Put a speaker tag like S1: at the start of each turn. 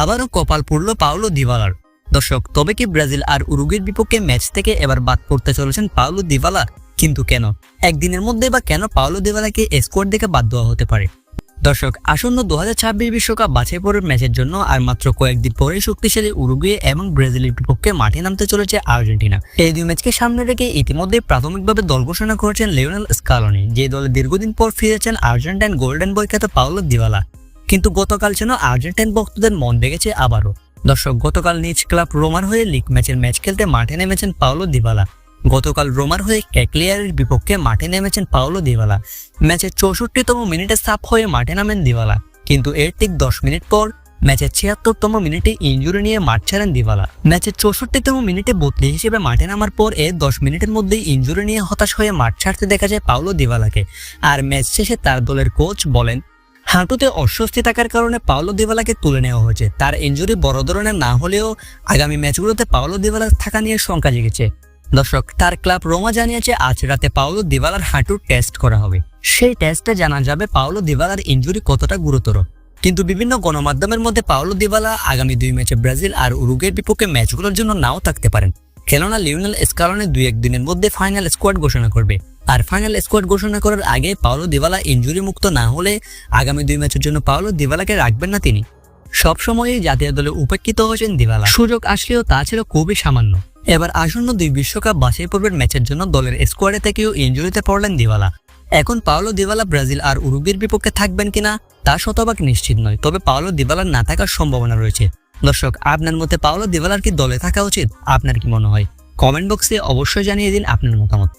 S1: আবারও কপাল পড়ল পাওলো দিবালার দর্শক, তবে কি ব্রাজিল আর উরুগের বিপক্ষে ম্যাচ থেকে এবার বাদ পড়তে চলেছেন পাওলো দিবালা কিন্তু কেন? একদিনের মধ্যে বা কেন পাওলো দিবালাকে স্কোয়াড দেখে বাদ দেওয়া হতে পারে? দর্শক, আসন্ন দু বিশ্বকাপ বাছাই পরের ম্যাচের জন্য আর মাত্র কয়েকদিন পরে শক্তিশালী উরুগুয়ে এবং ব্রাজিলের বিপক্ষে মাঠে নামতে চলেছে আর্জেন্টিনা। এই দুই ম্যাচকে সামনে রেখে ইতিমধ্যে প্রাথমিকভাবে দল ঘোষণা করেছেন লিওনেল স্কালনি, যে দলে দীর্ঘদিন পর ফিরেছেন আর্জেন্টাইন গোল্ডেন বয় খ্যাত পাওলো দিবালা কিন্তু গতকাল যেন আর্জেন্টাইন ভক্তদের মন ভেঙেছে আবারও। দর্শক, গতকাল নিজ ক্লাব রোমার হয়ে লিগ ম্যাচের ম্যাচ খেলতে মাঠে নেমেছেন পাওলো দিবালা। গতকাল রোমার হয়ে ক্যাকলিয়ারের বিপক্ষে মাঠে নেমেছেন পাওলো দিবালা। ম্যাচের চৌষট্টিতম মিনিটে সাপ হয়ে মাঠে নামেন দিবালা। কিন্তু এর ঠিক দশ মিনিট পর ম্যাচের ছিয়াত্তরতম মিনিটে ইঞ্জুরি নিয়ে মাঠ ছাড়েন দিবালা। ম্যাচের চৌষট্টিতম মিনিটে বদলি হিসেবে মাঠে নামার পর এর দশ মিনিটের মধ্যেই ইঞ্জুরি নিয়ে হতাশ হয়ে মাঠ ছাড়তে দেখা যায় পাওলো দিবালাকে। আর ম্যাচ শেষে তার দলের কোচ বলেন হাঁটুতে অস্বস্তি থাকার কারণে পাওলো দিবালাকে তুলে নেওয়া হয়েছে। তার ইঞ্জুরি বড় ধরনের না হলেও আগামী ম্যাচগুলোতে পাওলো দিবালার থাকা নিয়ে শঙ্কা জেগেছে। দর্শক, তার ক্লাব রোমা জানিয়েছে, আজ রাতে পাওলো দিবালার হাঁটুর টেস্ট করা হবে। সেই টেস্টে জানা যাবে পাওলো দিবালার ইঞ্জুরি কতটা গুরুতর। কিন্তু বিভিন্ন গণমাধ্যমের মধ্যে পাওলো দিবালা আগামী দুই ম্যাচে ব্রাজিল আর উরুগের বিপক্ষে ম্যাচগুলোর জন্য নাও থাকতে পারেন। কেননা লিওনেল স্কালনে দুই একদিনের মধ্যে ফাইনাল স্কোয়াড ঘোষণা করবে। আর ফাইনাল স্কোয়াড ঘোষণা করার আগে পাওলো দিবালা ইঞ্জুরি মুক্ত না হলে আগামী দুই ম্যাচের জন্য পাওলো দিবালাকে রাখবেন না তিনি। সবসময়ই জাতীয় দলে উপেক্ষিত হয়েছেন দিবালা সুযোগ আসলেও তা ছিল খুবই সামান্য। এবার আসন্ন দুই বিশ্বকাপ বাছাই পর্বের ম্যাচের জন্য দলের স্কোয়াডে থেকেও ইঞ্জুরিতে পড়লেন দিবালা এখন পাওলো দিবালা ব্রাজিল আর উরুগুয়ের বিপক্ষে থাকবেন কিনা তা শতভাগ নিশ্চিত নয়, তবে পাওলো দিবালার না থাকার সম্ভাবনা রয়েছে। দর্শক, আপনার মতে পাওলো দিবালার কি দলে থাকা উচিত? আপনার কি মনে হয়? কমেন্ট বক্সে অবশ্যই জানিয়ে দিন আপনার মতামত।